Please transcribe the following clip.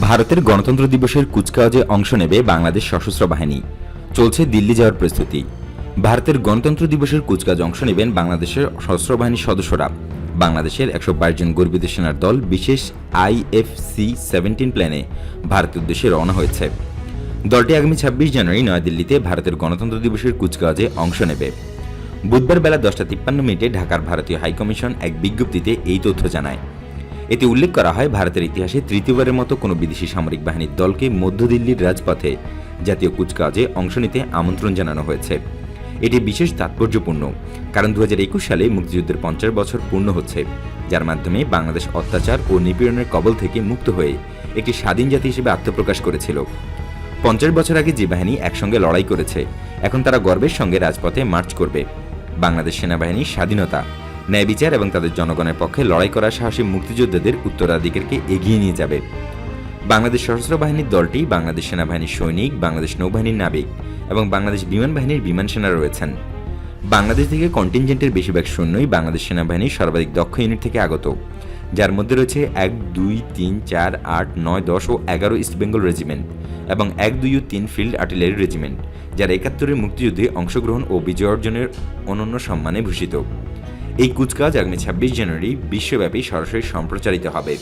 ভারতের গণতন্ত্র দিবসের কুচকাওয়াজে অংশ নেবে বাংলাদেশ সশস্ত্র বাহিনী। চলছে দিল্লি যাওয়ার প্রস্তুতি। ভারতের গণতন্ত্র দিবসের কুচকাজ অংশ নেবেন বাংলাদেশের সশস্ত্র বাহিনীর সদস্যরা। বাংলাদেশের একশো বাইশ জন গর্বিত সেনার দল বিশেষ আইএফসি সেভেন্টিন প্ল্যানে ভারতের উদ্দেশ্যে রওনা হয়েছে। দলটি আগামী ছাব্বিশ জানুয়ারি নয়াদিল্লিতে ভারতের গণতন্ত্র দিবসের কুচকাওয়াজে অংশ নেবে। বুধবার বেলা দশটা তিপ্পান্ন মিনিটে ঢাকার ভারতীয় হাইকমিশন এক বিজ্ঞপ্তিতে এই তথ্য জানায়। এতে উল্লেখ করা হয়, ভারতের ইতিহাসে তৃতীয়বারের মতো কোনো বিদেশি সামরিক বাহিনীর দলকে মধ্য দিল্লির রাজপথে জাতীয় কুচকাওয়াজে অংশ নিতে আমন্ত্রণ জানানো হয়েছে। এটি বিশেষ তাৎপর্যপূর্ণ, কারণ দু হাজার একুশ সালে মুক্তিযুদ্ধের পঞ্চাশ বছর পূর্ণ হচ্ছে, যার মাধ্যমে বাংলাদেশ অত্যাচার ও নিপীড়নের কবল থেকে মুক্ত হয়ে একটি স্বাধীন জাতি হিসেবে আত্মপ্রকাশ করেছিল। পঞ্চাশ বছর আগে যে বাহিনী একসঙ্গে লড়াই করেছে, এখন তারা গর্বের সঙ্গে রাজপথে মার্চ করবে। বাংলাদেশ সেনাবাহিনীর স্বাধীনতা ন্যায় বিচার এবং তাদের জনগণের পক্ষে লড়াই করা সাহসী মুক্তিযোদ্ধাদের উত্তরাধিকারকে এগিয়ে নিয়ে যাবে। বাংলাদেশ সশস্ত্র বাহিনীর দলটি বাংলাদেশ সেনাবাহিনীর সৈনিক, বাংলাদেশ নৌবাহিনীর নাবিক এবং বাংলাদেশ বিমান বাহিনীর বিমান সেনা রয়েছেন। বাংলাদেশ থেকে কন্টিনজেন্টের বেশিরভাগ সৈন্যই বাংলাদেশ সেনাবাহিনীর সর্বাধিক দক্ষ ইউনিট থেকে আগত। যার মধ্যে রয়েছে এক, দুই, তিন, চার, আট, নয়, দশ ও এগারো ইস্টবেঙ্গল রেজিমেন্ট এবং এক, দুই ও তিন ফিল্ড আর্টিলারি রেজিমেন্ট, যারা একাত্তরের মুক্তিযুদ্ধে অংশগ্রহণ ও বিজয় অর্জনের অনন্য সম্মানে ভূষিত। এই কুচকাওয়াজ আগামী ছাব্বিশ জানুয়ারি বিশ্বব্যাপী সরাসরি সম্প্রচারিত হবে।